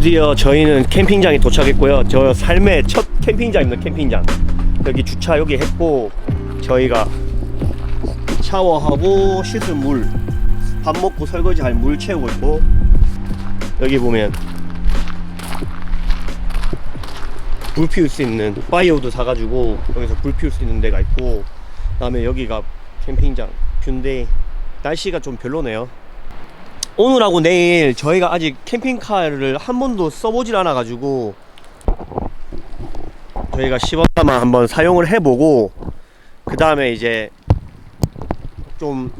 드디어 저희는 캠핑장에 도착했고요. 저 삶의 첫 캠핑장입니다. 캠핑장. 여기 주차 여기 했고 저희가 샤워하고 씻을 물, 밥 먹고 설거지 할 물 채우고 있고 여기 보면 불 피울 수 있는 파이어우드 사가지고 여기서 불 피울 수 있는 데가 있고 그다음에 여기가 캠핑장 뷰인데 날씨가 좀 별로네요. 오늘하고 내일 저희가 아직 캠핑카를 한 번도 써보질 않아 가지고 저희가 시범만 한번 사용을 해보고 그 다음에 이제 좀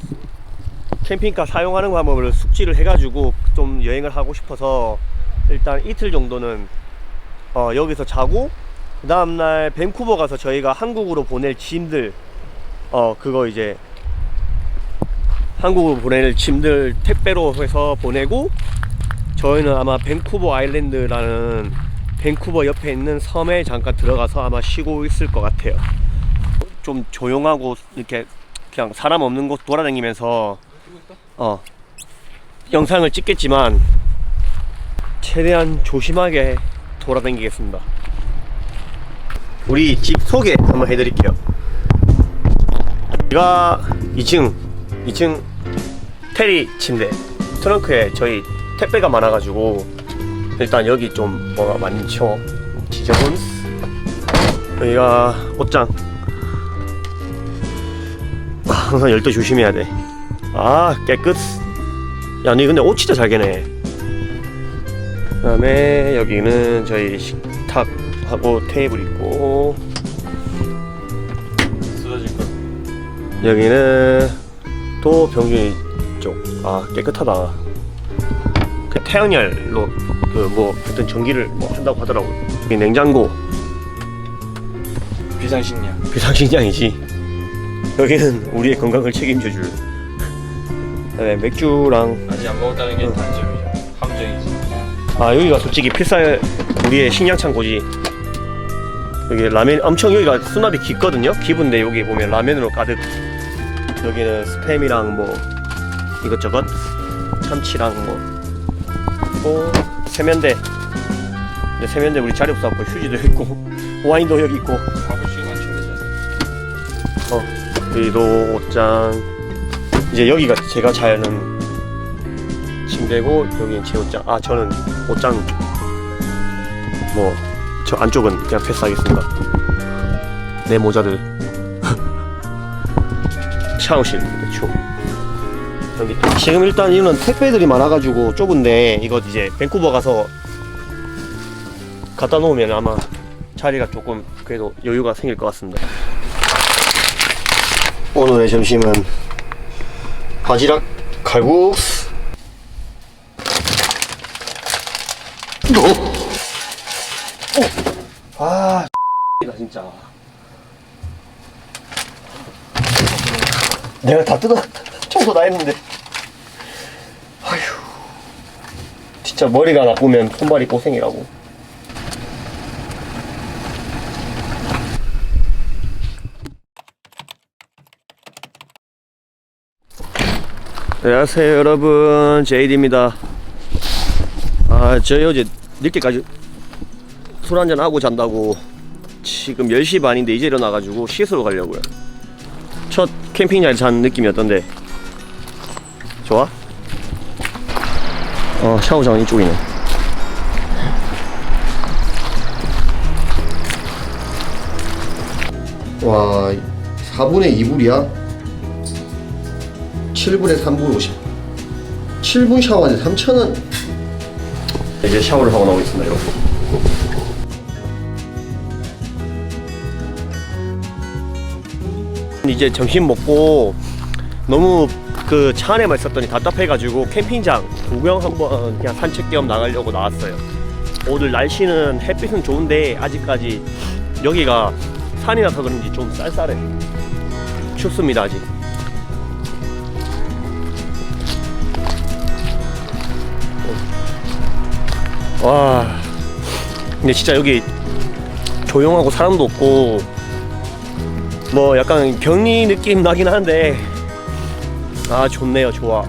캠핑카 사용하는 방법을 숙지를 해가지고 좀 여행을 하고 싶어서 일단 이틀 정도는 어, 여기서 자고 그 다음날 밴쿠버 가서 저희가 한국으로 보낼 짐들 어 그거 이제 한국으로 보낼 짐들 택배로 해서 보내고 저희는 아마 밴쿠버 아일랜드라는 밴쿠버 옆에 있는 섬에 잠깐 들어가서 아마 쉬고 있을 것 같아요. 좀 조용하고 이렇게 그냥 사람 없는 곳 돌아다니면서 어 영상을 찍겠지만 최대한 조심하게 돌아다니겠습니다. 우리 집 소개 한번 해드릴게요. 제가 2층 2층 테리 침대. 트렁크에 저희 택배가 많아가지고 일단 여기 좀 뭐가 많죠 지저분. 여기가 옷장. 아, 항상 열때 조심해야 돼아 깨끗. 야 니 근데 옷 진짜 잘 개네. 그 다음에 여기는 저희 식탁하고 테이블 있고. 쏟아질 거. 여기는 또 병준이 쪽. 아 깨끗하다. 그 태양열로 그뭐 하여튼 전기를 뭐 한다고 하더라고. 여기 냉장고 비상식량. 비상식량이지. 여기는 우리의 건강을 책임져줄. 그다음에 맥주랑 아직 안 먹었다는 게 응. 단점이죠. 함정이지. 아 여기가 솔직히 필살 우리의 식량 창고지. 여기 라면 엄청 여기가 수납이 깊거든요. 깊은데 여기 보면 라면으로 가득. 여기는 스팸이랑 뭐 이것저것 참치랑 뭐 있고 세면대. 근데 세면대 우리 자리 없어갖고 휴지도 있고 와인도 여기 있고. 어 여기도 옷장. 이제 여기가 제가 자는 침대고 여기는 제 옷장. 아 저는 옷장 뭐 저 안쪽은 그냥 패스하겠습니다. 내 모자들 샤워실 대충. 여기 지금 일단 이거는 택배들이 많아가지고 좁은데 이거 이제 밴쿠버 가서 갖다 놓으면 아마 자리가 조금 그래도 여유가 생길 것 같습니다. 오늘의 점심은 바지락 칼국수. 어? 아, 나 진짜. 내가 다 뜯어 청소 다 했는데. 아휴. 진짜 머리가 나쁘면 손발이 고생이라고. 안녕하세요 여러분 제이디입니다 아 저희 어제 늦게까지 술 한잔 하고 잔다고 지금 10시 반인데 이제 일어나가지고 씻으러 가려고요 첫 캠핑장에 잔 느낌이 어떤데 좋아? 어 샤워장은 이쪽이네. 와 4분의 2불이야? 7분에 3불 50 7분 샤워하는데 3,000원. 이제 샤워를 하고 나오고 있습니다 여러분. 이제 점심 먹고 너무 그 차 안에만 있었더니 답답해가지고 캠핑장 구경 한번 그냥 산책 겸 나가려고 나왔어요. 오늘 날씨는 햇빛은 좋은데 아직까지 여기가 산이라서 그런지 좀 쌀쌀해 춥습니다 아직. 와. 근데 진짜 여기 조용하고 사람도 없고 뭐 약간 격리 느낌 나긴 한데 아 좋네요 좋아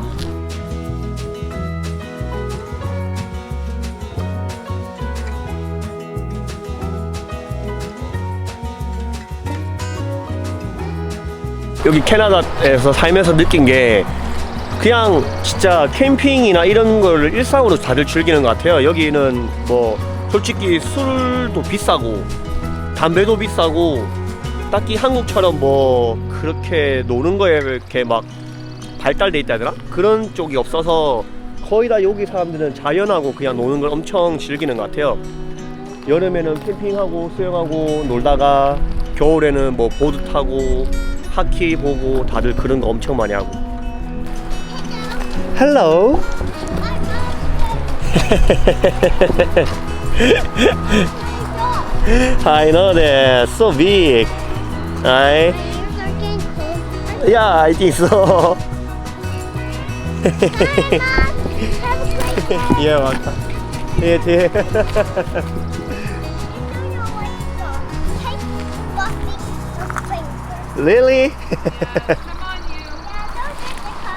여기 캐나다에서 살면서 느낀 게 그냥 진짜 캠핑이나 이런 걸 일상으로 다들 즐기는 것 같아요. 여기는 뭐 솔직히 술도 비싸고 담배도 비싸고 딱히 한국처럼 뭐 그렇게 노는 거에 이렇게 막 발달돼 있다 되나? 그런 쪽이 없어서 거의 다 여기 사람들은 자연하고 그냥 노는 걸 엄청 즐기는 것 같아요. 여름에는 캠핑하고 수영하고 놀다가 겨울에는 뭐 보드 타고 하키 보고 다들 그런 거 엄청 많이 하고. Hello. I know that so big. I yeah, I think so. Yeah, 맞다. 예, 예. Really?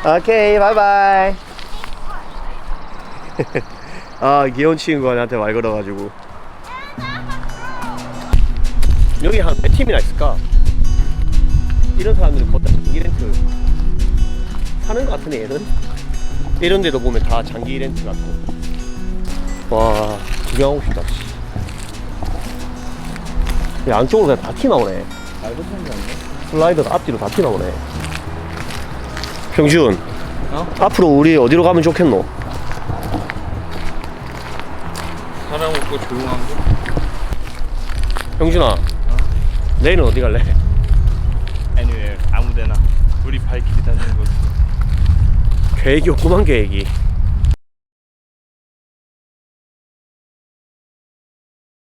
okay, bye bye. 아, 귀여운 친구가 나한테 말 걸어가지고. 여기 한 몇 팀이나 있을까? 이런 사람들은 거의 다 장기 렌트 사는 것 같은데 얘는 이런 데도 보면 다 장기 렌트 같고 와 구경하고 싶다 씨. 이 안쪽으로 그냥 다 튀나오네 알고 생겼네 슬라이더가 앞뒤로 다 튀나오네 병준 어? 앞으로 우리 어디로 가면 좋겠노? 사람 없고 조용한 거? 병준아 내일은 어디 갈래? Anywhere 아무데나 우리 발길이 닿는 곳 계획이 없구만 계획이